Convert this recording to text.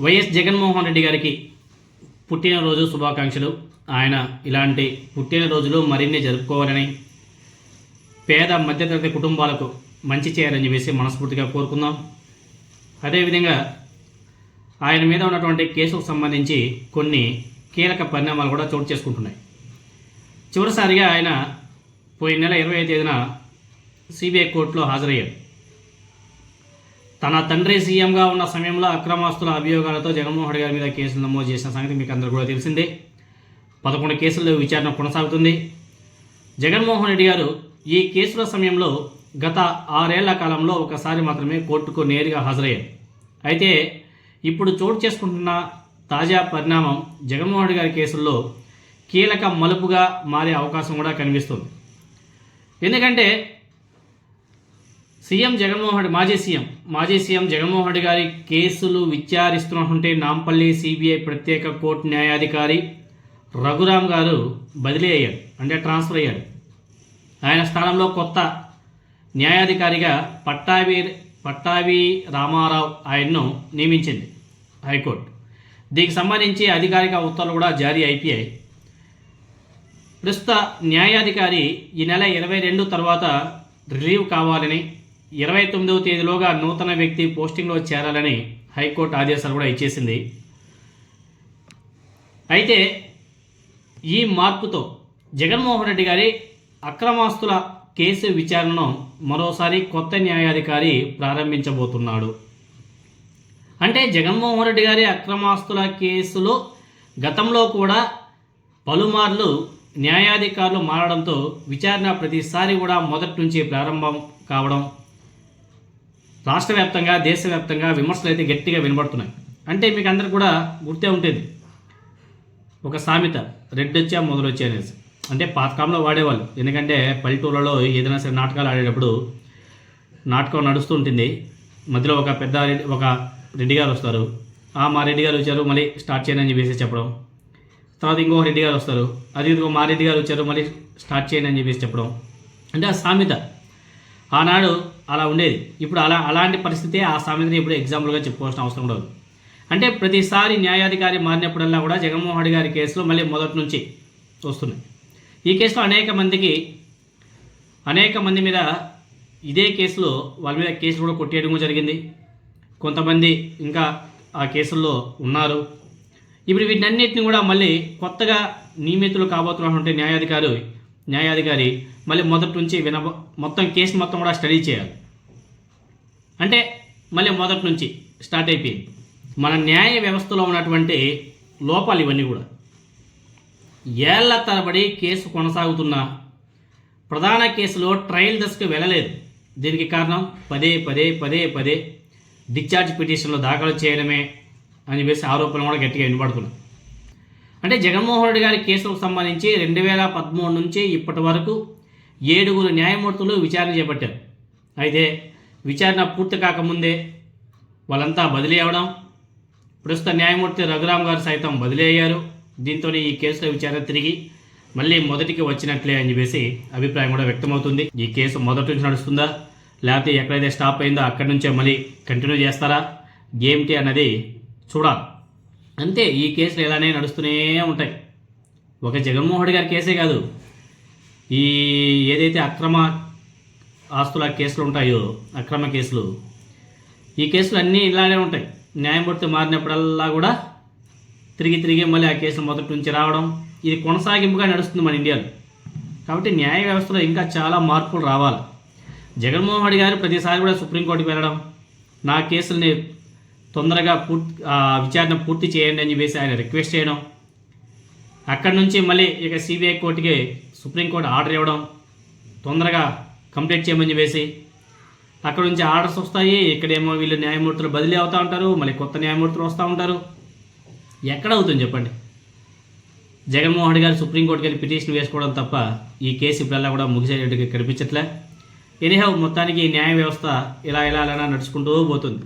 YS Jaganmohan Reddy గారికి పుట్టినరోజు శుభాకాంక్షలు. ఆయన ఇలాంటి పుట్టినరోజులు మరిన్ని జరుపుకోవాలని పేద మధ్యతరగతి కుటుంబాలకు మంచి చేయాలని చెప్పేసి మనస్ఫూర్తిగా కోరుకుందాం. అదేవిధంగా ఆయన మీద ఉన్నటువంటి కేసుకు సంబంధించి కొన్ని కీలక పరిణామాలు కూడా చోటు చేసుకుంటున్నాయి. చివరిసారిగా ఆయన పోయిన నెల ఇరవై తేదీన సిబిఐ కోర్టులో హాజరయ్యాడు. తన తండ్రి సీఎంగా ఉన్న సమయంలో అక్రమాస్తుల అభియోగాలతో జగన్మోహన్ రెడ్డి గారి మీద కేసులు నమోదు చేసిన సంగతి మీకు అందరూ కూడా తెలిసిందే. పదకొండు కేసుల్లో విచారణ కొనసాగుతుంది. జగన్మోహన్ రెడ్డి గారు ఈ కేసుల సమయంలో గత ఆరేళ్ళ కాలంలో ఒకసారి మాత్రమే కోర్టుకు నేరుగా హాజరయ్యారు. అయితే ఇప్పుడు చోటు చేసుకుంటున్న తాజా పరిణామం జగన్మోహన్ రెడ్డి గారి కేసుల్లో కీలక మలుపుగా మారే అవకాశం కూడా కనిపిస్తుంది. ఎందుకంటే సీఎం జగన్మోహన్ రెడ్డి మాజీ సీఎం మాజీ సీఎం జగన్మోహన్ రెడ్డి గారి కేసులు విచారిస్తున్నటువంటి నాంపల్లి సిబిఐ ప్రత్యేక కోర్టు న్యాయాధికారి రఘురామ్ గారు బదిలీ అయ్యాడు అంటే ట్రాన్స్ఫర్ అయ్యాడు ఆయన స్థానంలో కొత్త న్యాయాధికారిగా పట్టాభి పట్టాభి రామారావు ఆయన్ను నియమించింది హైకోర్టు. దీనికి సంబంధించి అధికారిక ఉత్తర్వులు కూడా జారీ అయిపోయాయి. ప్రస్తుత న్యాయాధికారి ఈ నెల ఇరవై రెండు తర్వాత రిలీవ్ కావాలని ఇరవై తొమ్మిదవ తేదీలోగా నూతన వ్యక్తి పోస్టింగ్లో చేరాలని హైకోర్టు ఆదేశాలు కూడా ఇచ్చేసింది. అయితే ఈ మార్పుతో జగన్మోహన్ రెడ్డి గారి అక్రమాస్తుల కేసు విచారణను మరోసారి కొత్త న్యాయాధికారి ప్రారంభించబోతున్నాడు. అంటే జగన్మోహన్ రెడ్డి గారి అక్రమాస్తుల కేసులో గతంలో కూడా పలుమార్లు న్యాయాధికారులు మారడంతో విచారణ ప్రతిసారి కూడా మొదటి నుంచి ప్రారంభం కావడం రాష్ట్ర వ్యాప్తంగా దేశవ్యాప్తంగా విమర్శలు అయితే గట్టిగా వినబడుతున్నాయి. అంటే మీకు అందరికి కూడా గుర్తే ఉంటుంది ఒక సామెత రెడ్డొచ్చా మొదలొచ్చా అనేసి. అంటే పాతకాలంలో వాడేవాళ్ళు. ఎందుకంటే పల్లెటూళ్ళలో ఏదైనా సరే నాటకాలు ఆడేటప్పుడు నాటకం నడుస్తూ ఉంటుంది. మధ్యలో ఒక పెద్ద రెడ్డి- ఒక రెడ్డి గారు వస్తారు. ఆ మా రెడ్డి గారు వచ్చారు మళ్ళీ స్టార్ట్ చేయని అని చెప్పేసి చెప్పడం. తర్వాత ఇంకో రెడ్డి గారు వస్తారు. అది ఇదిగో మా రెడ్డి గారు వచ్చారు మళ్ళీ స్టార్ట్ చేయండి అని చెప్పేసి చెప్పడం. అంటే ఆ సామెత ఆనాడు అలా ఉండేది. ఇప్పుడు అలా అలాంటి పరిస్థితి ఆ సామెతని ఇప్పుడు ఎగ్జాంపుల్గా చెప్పుకోవాల్సిన అవసరం ఉండదు. అంటే ప్రతిసారి న్యాయాధికారి మారినప్పుడల్లా కూడా జగన్మోహన్ రెడ్డి గారి కేసులో మళ్ళీ మొదటి నుంచి వస్తున్నాయి. ఈ కేసులో అనేక మందికి అనేక మంది మీద ఇదే కేసులో వాళ్ళ మీద కేసులు కూడా కొట్టేయడం జరిగింది. కొంతమంది ఇంకా ఆ కేసుల్లో ఉన్నారు. ఇప్పుడు వీటన్నిటిని కూడా మళ్ళీ కొత్తగా నియమితులు కాబోతున్నటువంటి న్యాయాధికారి న్యాయాధికారి మళ్ళీ మొదటి నుంచి విన మొత్తం కేసు మొత్తం కూడా స్టడీ చేయాలి. అంటే మళ్ళీ మొదటి నుంచి స్టార్ట్ అయిపోయింది. మన న్యాయ వ్యవస్థలో ఉన్నటువంటి లోపాలు ఇవన్నీ కూడా. ఏళ్ళ తరబడి కేసు కొనసాగుతున్నా ప్రధాన కేసులో ట్రయల్ దశకు వెళ్ళలేదు. దీనికి కారణం పదే పదే పదే పదే డిశ్చార్జ్ పిటిషన్లు దాఖలు చేయడమే అని చెప్పేసి ఆరోపణలు కూడా గట్టిగా వినపడుతున్నాయి. అంటే జగన్మోహన్ రెడ్డి గారి కేసులకు సంబంధించి రెండు వేల పదమూడు నుంచి ఇప్పటి వరకు ఏడుగురు న్యాయమూర్తులు విచారణ చేపట్టారు. అయితే విచారణ పూర్తి కాకముందే వాళ్ళంతా బదిలీ అవ్వడం ప్రస్తుత న్యాయమూర్తి రఘురామ్ గారు సైతం బదిలీ అయ్యారు. దీంతో ఈ కేసుల విచారణ తిరిగి మళ్ళీ మొదటికి వచ్చినట్లే అని చెప్పేసి అభిప్రాయం కూడా వ్యక్తమవుతుంది. ఈ కేసు మొదటి నుంచి నడుస్తుందా? లేకపోతే ఎక్కడైతే స్టాప్ అయిందో అక్కడి నుంచే మళ్ళీ కంటిన్యూ చేస్తారా? ఏమిటి అన్నది చూడాలి. అంతే ఈ కేసులు ఇలానే నడుస్తూనే ఉంటాయి. ఒక జగన్మోహన్ గారి కేసే కాదు. ఈ ఏదైతే అక్రమ ఆస్తుల కేసులు ఉంటాయో అక్రమ కేసులు ఈ కేసులు అన్నీ ఇలానే ఉంటాయి. న్యాయమూర్తి మారినప్పుడల్లా కూడా తిరిగి తిరిగి మళ్ళీ ఆ కేసులు మొదటి నుంచి రావడం ఇది కొనసాగింపుగా నడుస్తుంది మన ఇండియాలో. కాబట్టి న్యాయ వ్యవస్థలో ఇంకా చాలా మార్పులు రావాలి. జగన్మోహన్ రెడ్డి గారు ప్రతిసారి కూడా సుప్రీంకోర్టుకి వెళ్ళడం నా కేసుల్ని తొందరగా పూర్తి ఆ, విచారణ పూర్తి చేయండి అని చెప్పేసి ఆయన రిక్వెస్ట్ చేయడం. అక్కడి నుంచి మళ్ళీ ఇక సిబిఐ కోర్టుకి సుప్రీంకోర్టు ఆర్డర్ ఇవ్వడం తొందరగా కంప్లీట్ చేయమని చెప్పేసి అక్కడ నుంచి ఆర్డర్స్ వస్తాయి. ఇక్కడేమో వీళ్ళు న్యాయమూర్తులు బదిలీ అవుతూ ఉంటారు. మళ్ళీ కొత్త న్యాయమూర్తులు వస్తూ ఉంటారు. ఎక్కడ అవుతుంది చెప్పండి? జగన్మోహన్ రెడ్డి గారు సుప్రీంకోర్టుకి వెళ్ళి పిటిషన్ వేసుకోవడం తప్ప ఈ కేసు ఇప్పుడల్లా కూడా ముగిసేటట్టుగా కనిపించట్లే. ఎనీహౌ మొత్తానికి న్యాయ వ్యవస్థ ఇలా ఇలా ఇలా నడుచుకుంటూ పోతుంది.